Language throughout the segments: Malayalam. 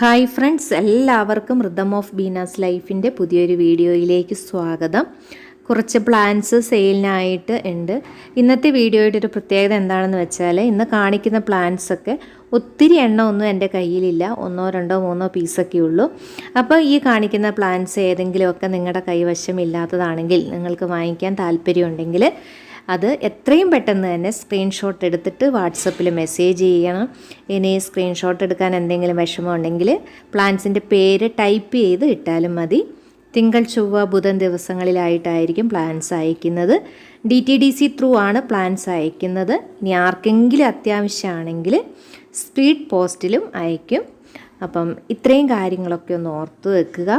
ഹായ് ഫ്രണ്ട്സ് എല്ലാവർക്കും റിതം ഓഫ് ബീനാസ് ലൈഫിന്റെ പുതിയൊരു വീഡിയോയിലേക്ക് സ്വാഗതം. കുറച്ച് പ്ലാൻസ് സെയിലിനായിട്ട് ഉണ്ട്. ഇന്നത്തെ വീഡിയോയുടെ ഒരു പ്രത്യേകത എന്താണെന്ന് വെച്ചാൽ ഇന്ന് കാണിക്കുന്ന പ്ലാൻസൊക്കെ ഒത്തിരി എണ്ണ ഒന്നും എന്റെ കയ്യിലില്ല. ഒന്നോ രണ്ടോ മൂന്നോ പീസൊക്കെ ഉള്ളൂ. അപ്പോൾ ഈ കാണിക്കുന്ന പ്ലാൻസ് ഏതെങ്കിലുമൊക്കെ നിങ്ങളുടെ കൈവശം ഇല്ലാത്തതാണെങ്കിൽ നിങ്ങൾക്ക് വാങ്ങിക്കാൻ താല്പര്യമുണ്ടെങ്കിൽ അത് എത്രയും പെട്ടെന്ന് തന്നെ സ്ക്രീൻഷോട്ട് എടുത്തിട്ട് വാട്സപ്പിൽ മെസ്സേജ് ചെയ്യണം. ഇനി സ്ക്രീൻഷോട്ട് എടുക്കാൻ എന്തെങ്കിലും വിഷമം ഉണ്ടെങ്കിൽ പ്ലാന്റ്സിന്റെ പേര് ടൈപ്പ് ചെയ്ത് ഇട്ടാലും മതി. തിങ്കൾ ചൊവ്വ ബുധൻ ദിവസങ്ങളിലായിട്ടായിരിക്കും പ്ലാൻസ് അയക്കുന്നത്. D T D C through ആണ് പ്ലാൻസ് അയക്കുന്നത്. ഇനി ആർക്കെങ്കിലും അത്യാവശ്യമാണെങ്കിൽ സ്പീഡ് പോസ്റ്റിലും അയക്കും. അപ്പം ഇത്രയും കാര്യങ്ങളൊക്കെ ഒന്ന് ഓർത്ത് വെക്കുക.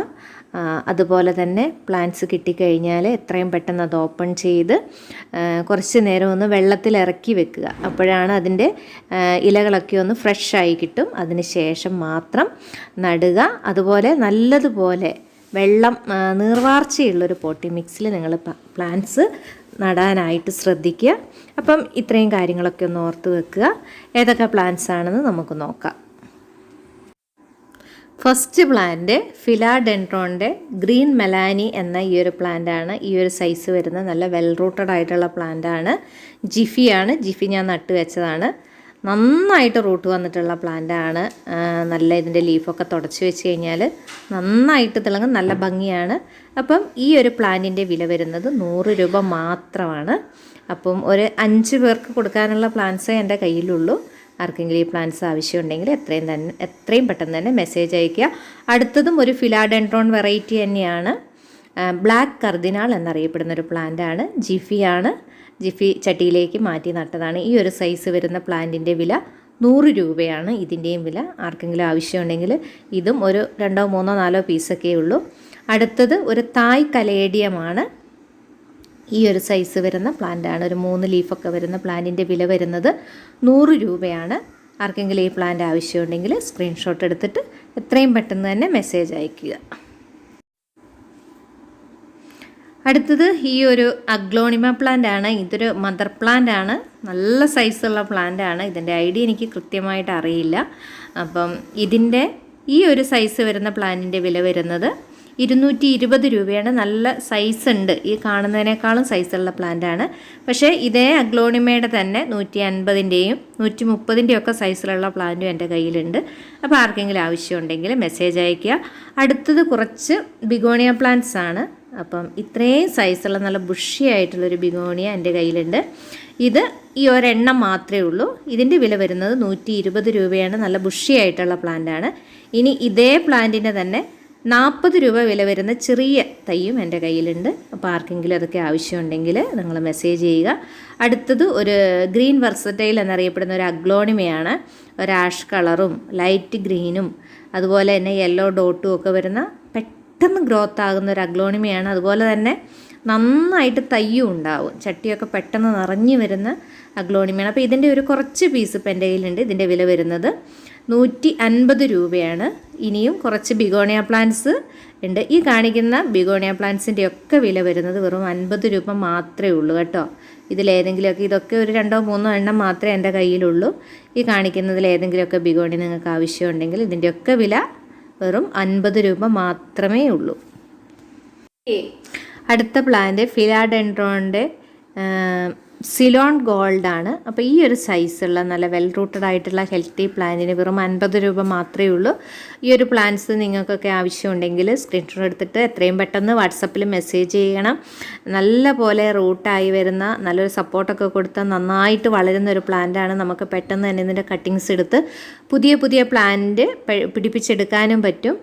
അതുപോലെ തന്നെ പ്ലാന്റ്സ് കിട്ടിക്കഴിഞ്ഞാൽ എത്രയും പെട്ടെന്ന് അത് ഓപ്പൺ ചെയ്ത് കുറച്ച് നേരം ഒന്ന് വെള്ളത്തിൽ ഇറക്കി വെക്കുക. അപ്പോഴാണ് അതിന്റെ ഇലകളൊക്കെ ഒന്ന് ഫ്രഷ് ആയി കിട്ടും. അതിന് ശേഷം മാത്രം നടുക. അതുപോലെ നല്ലതുപോലെ വെള്ളം നീർവാർച്ചയുള്ളൊരു പോട്ടി മിക്സിൽ നിങ്ങൾ പ്ലാന്റ്സ് നടാനായിട്ട് ശ്രദ്ധിക്കുക. അപ്പം ഇത്രയും കാര്യങ്ങളൊക്കെ ഒന്ന് ഓർത്ത് വെക്കുക. ഏതൊക്കെ പ്ലാന്റ്സ് ആണെന്ന് നമുക്ക് നോക്കാം. ഫസ്റ്റ് പ്ലാന്റ് ഫിലാഡെൻട്രോണിന്റെ ഗ്രീൻ മെലാനി എന്ന ഈ ഒരു പ്ലാന്റാണ് ഈ ഒരു സൈസ് വരുന്ന നല്ല വെൽ റൂട്ടഡ് ആയിട്ടുള്ള പ്ലാന്റാണ് ജിഫിയാണ് ജിഫി ഞാൻ നട്ട് വെച്ചതാണ്. നന്നായിട്ട് റൂട്ട് വന്നിട്ടുള്ള പ്ലാന്റാണ് നല്ല ഇതിന്റെ ലീഫൊക്കെ തുടച്ച് വെച്ച് കഴിഞ്ഞാൽ നന്നായിട്ട് തിളങ്ങും. നല്ല ഭംഗിയാണ്. അപ്പം ഈ ഒരു പ്ലാന്റിന്റെ വില വരുന്നത് നൂറ് രൂപ മാത്രമാണ്. അപ്പം ഒരു അഞ്ച് പേർക്ക് കൊടുക്കാനുള്ള പ്ലാന്റ്സേ എന്റെ കയ്യിലുള്ളൂ. ആർക്കെങ്കിലും ഈ പ്ലാന്റ്സ് ആവശ്യമുണ്ടെങ്കിൽ എത്രയും തന്നെ എത്രയും പെട്ടെന്ന് തന്നെ മെസ്സേജ് അയയ്ക്കുക. അടുത്തതും ഒരു ഫിലാഡെൻട്രോൺ വെറൈറ്റി തന്നെയാണ്. ബ്ലാക്ക് കർദിനാൾ എന്നറിയപ്പെടുന്ന ഒരു പ്ലാന്റ് ആണ്. ജിഫിയാണ് ജിഫി ചട്ടിയിലേക്ക് മാറ്റി നട്ടതാണ്. ഈ ഒരു സൈസ് വരുന്ന പ്ലാന്റിന്റെ വില നൂറ് രൂപയാണ്. ഇതിന്റെയും വില ആർക്കെങ്കിലും ആവശ്യമുണ്ടെങ്കിൽ ഇതും ഒരു രണ്ടോ മൂന്നോ നാലോ പീസൊക്കെ ഉള്ളൂ. അടുത്തത് ഒരു തായ് കലേഡിയമാണ്. ഈ ഒരു സൈസ് വരുന്ന പ്ലാന്റാണ് ഒരു മൂന്ന് ലീഫൊക്കെ വരുന്ന പ്ലാന്റിന്റെ വില വരുന്നത് നൂറ് രൂപയാണ്. ആർക്കെങ്കിലും ഈ പ്ലാന്റ് ആവശ്യമുണ്ടെങ്കിൽ സ്ക്രീൻഷോട്ട് എടുത്തിട്ട് എത്രയും പെട്ടെന്ന് തന്നെ മെസ്സേജ് അയയ്ക്കുക. അടുത്തത് ഈ ഒരു അഗ്ലോണിമ പ്ലാന്റ് ആണ്. ഇതൊരു മദർ പ്ലാന്റ് ആണ്. നല്ല സൈസുള്ള പ്ലാന്റ് ആണ്. ഇതിന്റെ ഐഡിയ എനിക്ക് കൃത്യമായിട്ട് അറിയില്ല. അപ്പം ഇതിന്റെ ഈ ഒരു സൈസ് വരുന്ന പ്ലാന്റിന്റെ വില വരുന്നത് ഇരുന്നൂറ്റി ഇരുപത് രൂപയാണ് നല്ല സൈസ് ഉണ്ട്. ഈ കാണുന്നതിനേക്കാളും സൈസുള്ള പ്ലാന്റ് ആണ്. പക്ഷേ ഇതേ അഗ്ലോണിമയുടെ തന്നെ നൂറ്റി അൻപതിന്റെയും നൂറ്റി മുപ്പതിന്റെയും ഒക്കെ സൈസിലുള്ള പ്ലാന്റും എന്റെ കയ്യിലുണ്ട്. അപ്പോൾ ആർക്കെങ്കിലും ആവശ്യമുണ്ടെങ്കിൽ മെസ്സേജ് അയയ്ക്കുക. അടുത്തത് കുറച്ച് ബിഗോണിയ പ്ലാന്റ്സ് ആണ്. അപ്പം ഇത്രയും സൈസുള്ള നല്ല ബുഷി ആയിട്ടുള്ളൊരു ബിഗോണിയ എന്റെ കയ്യിലുണ്ട്. ഇത് ഈ ഒരെണ്ണം മാത്രമേ ഉള്ളൂ. ഇതിന്റെ വില വരുന്നത് നൂറ്റി രൂപയാണ്. നല്ല ബുഷി ആയിട്ടുള്ള പ്ലാന്റ് ആണ്. ഇനി ഇതേ പ്ലാന്റിന്റെ തന്നെ നാൽപ്പത് രൂപ വില വരുന്ന ചെറിയ തൈയും എന്റെ കയ്യിലുണ്ട്. അപ്പോൾ ആർക്കെങ്കിലും അതൊക്കെ ആവശ്യമുണ്ടെങ്കിൽ നിങ്ങൾ മെസ്സേജ് ചെയ്യുക. അടുത്തത് ഒരു ഗ്രീൻ വെർസറ്റൈൽ എന്നറിയപ്പെടുന്ന ഒരു അഗ്ലോണിമയാണ്. ഒരു ആഷ് കളറും ലൈറ്റ് ഗ്രീനും അതുപോലെ തന്നെ യെല്ലോ ഡോട്ടും ഒക്കെ വരുന്ന പെട്ടെന്ന് ഗ്രോത്ത് ആകുന്ന ഒരു അഗ്ലോണിമയാണ്. അതുപോലെ തന്നെ നന്നായിട്ട് തയ്യും ഉണ്ടാവും. ചട്ടിയൊക്കെ പെട്ടെന്ന് നിറഞ്ഞു വരുന്ന അഗ്ലോണിമയാണ്. അപ്പോൾ ഇതിന്റെ ഒരു കുറച്ച് പീസ് ഇപ്പം എന്റെ കയ്യിലുണ്ട്. ഇതിന്റെ വില വരുന്നത് നൂറ്റി അൻപത് രൂപയാണ്. ഇനിയും കുറച്ച് ബിഗോണിയ പ്ലാന്റ്സ് ഉണ്ട്. ഈ കാണിക്കുന്ന ബിഗോണിയ പ്ലാന്റ്സിന്റെ ഒക്കെ വില വരുന്നത് വെറും അൻപത് രൂപ മാത്രമേ ഉള്ളൂ കേട്ടോ. ഇതിലേതെങ്കിലുമൊക്കെ ഇതൊക്കെ ഒരു രണ്ടോ മൂന്നോ എണ്ണം മാത്രമേ എന്റെ കയ്യിലുള്ളൂ. ഈ കാണിക്കുന്നതിൽ ഏതെങ്കിലുമൊക്കെ ബിഗോണി നിങ്ങൾക്ക് ആവശ്യമുണ്ടെങ്കിൽ ഇതിന്റെയൊക്കെ വില വെറും അൻപത് രൂപ മാത്രമേ ഉള്ളൂ. അടുത്ത പ്ലാന്റ് ഫിലാഡെൻഡ്രോണിന്റെ സിലോൺ ഗോൾഡ് ആണ്. അപ്പോൾ ഈ ഒരു സൈസുള്ള നല്ല വെൽ റൂട്ടഡ് ആയിട്ടുള്ള ഹെൽത്തി പ്ലാന്റിന് വെറും അൻപത് രൂപ മാത്രമേ ഉള്ളൂ. ഈ ഒരു പ്ലാന്റ്സ് നിങ്ങൾക്കൊക്കെ ആവശ്യമുണ്ടെങ്കിൽ സ്ക്രീൻഷോട്ട് എടുത്തിട്ട് എത്രയും പെട്ടെന്ന് വാട്സപ്പിൽ മെസ്സേജ് ചെയ്യണം. നല്ല പോലെ റൂട്ടായി വരുന്ന നല്ലൊരു സപ്പോർട്ടൊക്കെ കൊടുത്ത നന്നായിട്ട് വളരുന്ന ഒരു പ്ലാന്റാണ് നമുക്ക് പെട്ടെന്ന് തന്നെ ഇതിന്റെ കട്ടിങ്സ് എടുത്ത് പുതിയ പുതിയ പ്ലാന്റ് പിടിപ്പിച്ചെടുക്കാനും പറ്റും.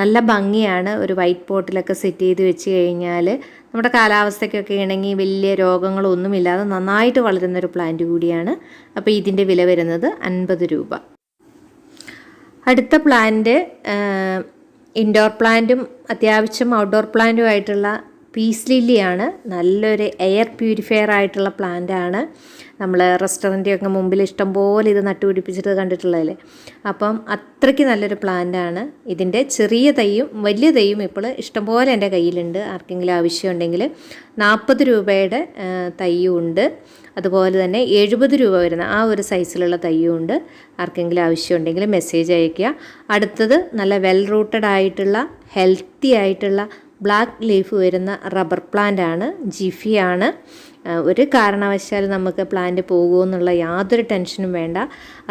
നല്ല ഭംഗിയാണ് ഒരു വൈറ്റ് പോട്ടിലൊക്കെ സെറ്റ് ചെയ്ത് വെച്ച് കഴിഞ്ഞാൽ നമ്മുടെ കാലാവസ്ഥയ്ക്കൊക്കെ ഇണങ്ങി വലിയ രോഗങ്ങളൊന്നുമില്ലാതെ നന്നായിട്ട് വളരുന്ന ഒരു പ്ലാന്റ് കൂടിയാണ്. അപ്പോൾ ഇതിന്റെ വില വരുന്നത് അൻപത് രൂപ. അടുത്ത പ്ലാന്റ് ഇൻഡോർ പ്ലാന്റും അത്യാവശ്യം ഔട്ട്ഡോർ പ്ലാന്റുമായിട്ടുള്ള പീസ് ലില്ലിയാണ് നല്ലൊരു എയർ പ്യൂരിഫയർ ആയിട്ടുള്ള പ്ലാന്റ് ആണ്. നമ്മൾ റെസ്റ്റോറന്റൊക്കെ മുമ്പിൽ ഇഷ്ടംപോലെ ഇത് നട്ടുപിടിപ്പിച്ചിട്ട് കണ്ടിട്ടുള്ളതല്ലേ? അപ്പം അത്രയ്ക്ക് നല്ലൊരു പ്ലാന്റാണ് ഇതിന്റെ ചെറിയ തൈയും വലിയ തൈയും ഇപ്പോൾ ഇഷ്ടംപോലെ എന്റെ കയ്യിലുണ്ട്. ആർക്കെങ്കിലും ആവശ്യമുണ്ടെങ്കിൽ നാൽപ്പത് രൂപയുടെ ആ, തൈയും ഉണ്ട്. അതുപോലെ തന്നെ എഴുപത് രൂപ വരുന്ന ആ ഒരു സൈസിലുള്ള തൈയും ഉണ്ട്. ആർക്കെങ്കിലും ആവശ്യമുണ്ടെങ്കിൽ മെസ്സേജ് അയയ്ക്കുക. അടുത്തത് നല്ല വെൽ റൂട്ടഡ് ആയിട്ടുള്ള ഹെൽത്തി ആയിട്ടുള്ള ബ്ലാക്ക് ലീഫ് വരുന്ന റബ്ബർ പ്ലാന്റ് ആണ്. ജിഫിയാണ് ഒരു കാരണവശാലും നമുക്ക് പ്ലാന്റ് പോകുമെന്നുള്ള യാതൊരു ടെൻഷനും വേണ്ട.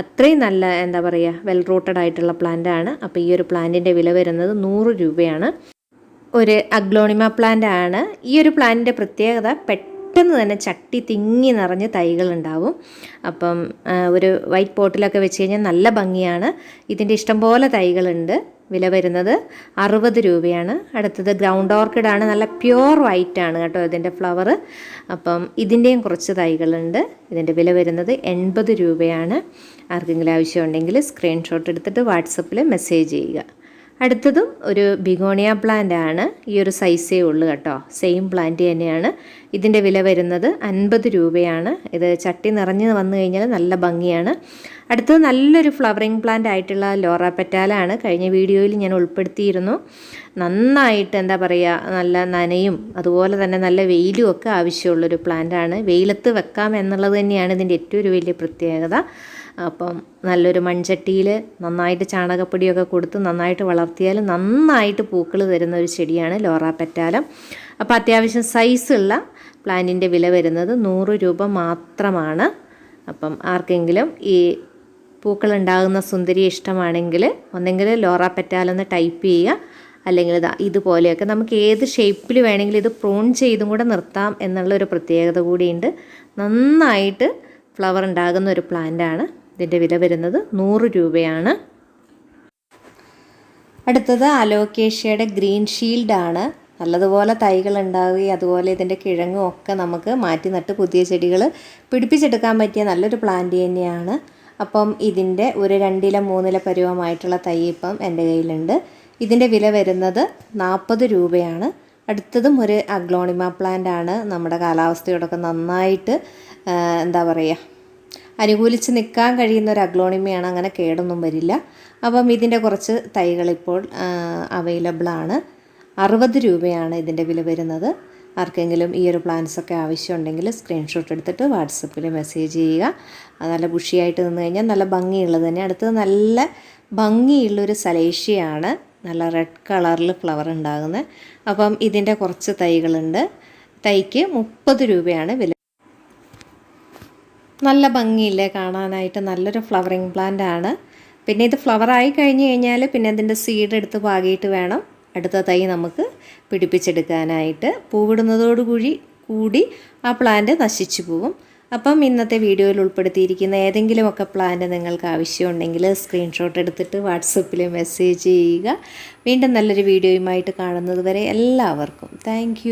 അത്രയും നല്ല എന്താ പറയുക വെൽ റൂട്ടഡ് ആയിട്ടുള്ള പ്ലാന്റാണ് അപ്പോൾ ഈ ഒരു പ്ലാന്റിന്റെ വില വരുന്നത് നൂറ് രൂപയാണ്. ഒരു അഗ്ലോണിമ പ്ലാന്റ് ആണ്. ഈ ഒരു പ്ലാന്റിന്റെ പ്രത്യേകത പെട്ടെന്ന് തന്നെ ചട്ടി തിങ്ങി നിറഞ്ഞ് തൈകളുണ്ടാവും. അപ്പം ഒരു വൈറ്റ് പോട്ടിലൊക്കെ വെച്ച് കഴിഞ്ഞാൽ നല്ല ഭംഗിയാണ്. ഇതിന്റെ ഇഷ്ടംപോലെ തൈകളുണ്ട്. വില വരുന്നത് അറുപത് രൂപയാണ്. അടുത്തത് ഗ്രൗണ്ട് ഓർക്കിഡാണ് നല്ല പ്യുവർ വൈറ്റ് ആണ് കേട്ടോ ഇതിന്റെ ഫ്ലവർ അപ്പം ഇതിന്റെയും കുറച്ച് തൈകളുണ്ട്. ഇതിന്റെ വില വരുന്നത് എൺപത് രൂപയാണ്. ആർക്കെങ്കിലും ആവശ്യമുണ്ടെങ്കിൽ സ്ക്രീൻഷോട്ട് എടുത്തിട്ട് വാട്സപ്പിൽ മെസ്സേജ് ചെയ്യുക. അടുത്തതും ഒരു ബിഗോണിയ പ്ലാന്റ് ആണ്. ഈ ഒരു സൈസേ ഉള്ളു കേട്ടോ. സെയിം പ്ലാന്റ് തന്നെയാണ്. ഇതിന്റെ വില വരുന്നത് അൻപത് രൂപയാണ്. ഇത് ചട്ടി നിറഞ്ഞ് വന്നു കഴിഞ്ഞാൽ നല്ല ഭംഗിയാണ്. അടുത്തത് നല്ലൊരു ഫ്ലവറിങ് പ്ലാന്റ് ആയിട്ടുള്ള ലോറ പെറ്റാലാണ് കഴിഞ്ഞ വീഡിയോയിൽ ഞാൻ ഉൾപ്പെടുത്തിയിരുന്നു. നന്നായിട്ട് എന്താ പറയുക നല്ല നനയും അതുപോലെ തന്നെ നല്ല വെയിലും ഒക്കെ ആവശ്യമുള്ളൊരു പ്ലാന്റാണ് വെയിലത്ത് വെക്കാം എന്നുള്ളത് തന്നെയാണ് ഇതിന്റെ ഏറ്റവും ഒരു വലിയ പ്രത്യേകത. അപ്പം നല്ലൊരു മൺചട്ടിയിൽ നന്നായിട്ട് ചാണകപ്പൊടിയൊക്കെ കൊടുത്ത് നന്നായിട്ട് വളർത്തിയാൽ നന്നായിട്ട് പൂക്കൾ തരുന്ന ഒരു ചെടിയാണ് ലോറ പെറ്റാലം. അപ്പോൾ അത്യാവശ്യം സൈസുള്ള പ്ലാന്റിന്റെ വില വരുന്നത് നൂറ് രൂപ മാത്രമാണ്. അപ്പം ആർക്കെങ്കിലും ഈ പൂക്കൾ ഉണ്ടാകുന്ന സുന്ദരി ഇഷ്ടമാണെങ്കിൽ ഒന്നെങ്കിൽ ലോറ പെറ്റാലെന്ന് ടൈപ്പ് ചെയ്യുക. അല്ലെങ്കിൽ ഇതാ ഇതുപോലെയൊക്കെ നമുക്ക് ഏത് ഷേപ്പിൽ വേണമെങ്കിലും ഇത് പ്രോൺ ചെയ്തും കൂടെ നിർത്താം എന്നുള്ളൊരു പ്രത്യേകത കൂടിയുണ്ട്. നന്നായിട്ട് ഫ്ലവർ ഉണ്ടാകുന്ന ഒരു പ്ലാന്റാണ്. ഇതിന്റെ വില വരുന്നത് നൂറ് രൂപയാണ്. അടുത്തത് അലോക്കേഷ്യയുടെ ഗ്രീൻ ഷീൽഡാണ് നല്ലതുപോലെ തൈകൾ ഉണ്ടാവുകയും അതുപോലെ ഇതിന്റെ കിഴങ്ങും ഒക്കെ നമുക്ക് മാറ്റി നട്ട് പുതിയ ചെടികൾ പിടിപ്പിച്ചെടുക്കാൻ പറ്റിയ നല്ലൊരു പ്ലാന്റ് തന്നെയാണ്. അപ്പം ഇതിന്റെ ഒരു രണ്ടില മൂന്നില പരുവമായിട്ടുള്ള തൈ ഇപ്പം എന്റെ കയ്യിലുണ്ട്. ഇതിന്റെ വില വരുന്നത് നാൽപ്പത് രൂപയാണ്. അടുത്തതും ഒരു അഗ്ലോണിമ പ്ലാന്റ് ആണ്. നമ്മുടെ കാലാവസ്ഥയോടൊക്കെ നന്നായിട്ട് എന്താ പറയുക അനുകൂലിച്ച് നിൽക്കാൻ കഴിയുന്ന ഒരു അഗ്ലോണിമയാണ്. അങ്ങനെ കേടൊന്നും വരില്ല. അപ്പം ഇതിന്റെ കുറച്ച് തൈകൾ ഇപ്പോൾ ആണ്. അറുപത് രൂപയാണ് ഇതിന്റെ വില വരുന്നത്. ആർക്കെങ്കിലും ഈ ഒരു പ്ലാൻസ് ഒക്കെ ആവശ്യമുണ്ടെങ്കിൽ സ്ക്രീൻഷോട്ട് എടുത്തിട്ട് വാട്സപ്പിൽ മെസ്സേജ് ചെയ്യുക. നല്ല ബുഷിയായിട്ട് നിന്ന് കഴിഞ്ഞാൽ നല്ല ഭംഗിയുള്ളത് തന്നെ. അടുത്തത് നല്ല ഭംഗിയുള്ളൊരു സലേഷ്യയാണ്. നല്ല റെഡ് കളറിൽ ഫ്ലവർ ഉണ്ടാകുന്നത്. അപ്പം ഇതിന്റെ കുറച്ച് തൈകളുണ്ട്. തൈക്ക് മുപ്പത് രൂപയാണ് വില നല്ല ഭംഗിയില്ലേ കാണാനായിട്ട്? നല്ലൊരു ഫ്ലവറിങ് പ്ലാന്റ് ആണ്. പിന്നെ ഇത് ഫ്ലവറായി കഴിഞ്ഞ് കഴിഞ്ഞാൽ പിന്നെ അതിന്റെ സീഡ് എടുത്ത് പാകിയിട്ട് വേണം. അടുത്ത തൈ നമുക്ക് പിടിപ്പിച്ചെടുക്കാനായിട്ട്. പൂവിടുന്നതോടുകൂടി കൂടി ആ പ്ലാന്റ് നശിച്ചു പോകും അപ്പം ഇന്നത്തെ വീഡിയോയിൽ ഉൾപ്പെടുത്തിയിരിക്കുന്ന ഏതെങ്കിലുമൊക്കെ പ്ലാന്റ് നിങ്ങൾക്ക് ആവശ്യമുണ്ടെങ്കിൽ സ്ക്രീൻഷോട്ട് എടുത്തിട്ട് വാട്സപ്പിൽ മെസ്സേജ് ചെയ്യുക. വീണ്ടും നല്ലൊരു വീഡിയോയുമായിട്ട് കാണുന്നത് വരെ എല്ലാവർക്കും. താങ്ക്